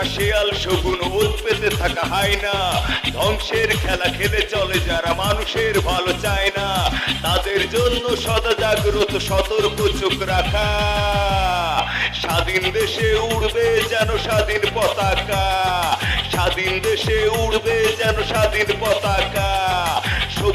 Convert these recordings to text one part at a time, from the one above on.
থাকা শেয়াল শগুন ওত পেতে থাকা হায়না ধ্বংসের খেলা খেলে চলে যারা মানুষের ভালো চায় না। তাদের জন্য সদা জাগ্রত, সতর্ক চোখ রাখা। স্বাধীন দেশে উড়বে যেন স্বাধীন পতাকা। স্বাধীন দেশে উড়বে যেন স্বাধীন পতাকা।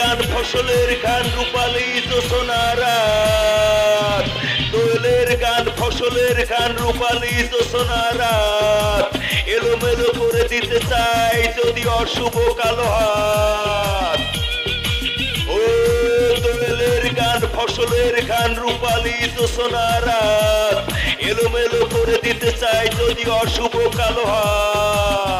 গান ফসলের গান রূপালি জোসনারাত দোয়েলের গান ফসলের গান রূপালি জোসনারাত এলোমেলো করে দিতে চাই যদি অশুভ কালো হাত। ও দোয়েলের গান ফসলের গান রূপালি জোসনারাত এলোমেলো করে দিতে চাই যদি অশুভ কালো হাত।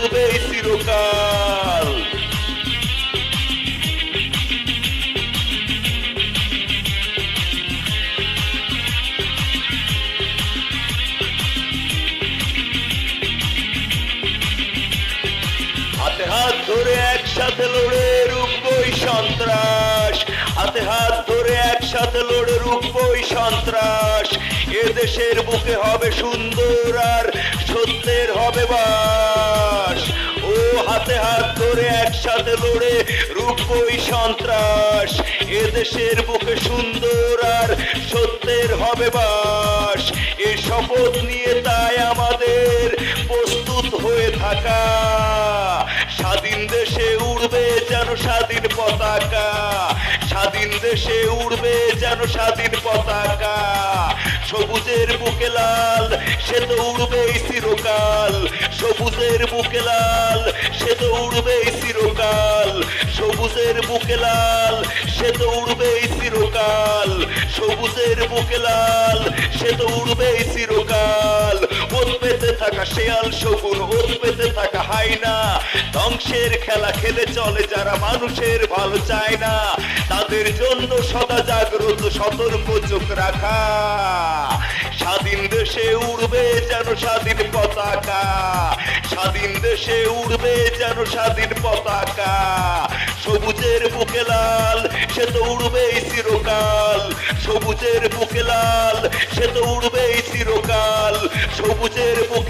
ধরে একসাথে লড়ে রুখবই সন্ত্রাস। হাতে হাত ধরে একসাথে লড়ে রুখবই সন্ত্রাস। এ দেশের বুকে হবে সুন্দর আর সত্যের হবে বাস। ও হাতে হাত ধরে একসাথে লড়ে রুখবই সন্ত্রাস। এ দেশের বুকে সুন্দর আর সত্যের হবে বাস। এ শপথ নিয়ে তাই আমাদের প্রস্তুত হয়ে থাকা। উড়বে যেন স্বাধীন পতাকা। স্বাধীন দেশে উড়বে যেন স্বাধীন পতাকা। সবুজের বুকে লাল, সে তো উড়বেই চিরকাল। সবুজের বুকে লাল, সে তো উড়বেই চিরকাল। সবুজের বুকে লাল, সে তো উড়বেই চিরকাল। সবুজের বুকে লাল, সে তো উড়বেই চিরকাল। ওত পেতে থাকা শেয়াল শগুন ওত পেতে থাকা হাইনা ধ্বংসের খেলা খেলে চলে যারা মানুষের ভালো চায় না। তাদের জন্য সদা জাগ্রত সতর্ক চোখ রাখা। স্বাধীন দেশে উড়বে যেন স্বাধীন পতাকা। স্বাধীন দেশে উড়বে যেন স্বাধীন পতাকা। সবুজের বুকে লাল, সে তো উড়বেই চিরকাল। সবুজের বুকে লাল, সে তো উড়বেই চিরকাল। সবুজের বুকে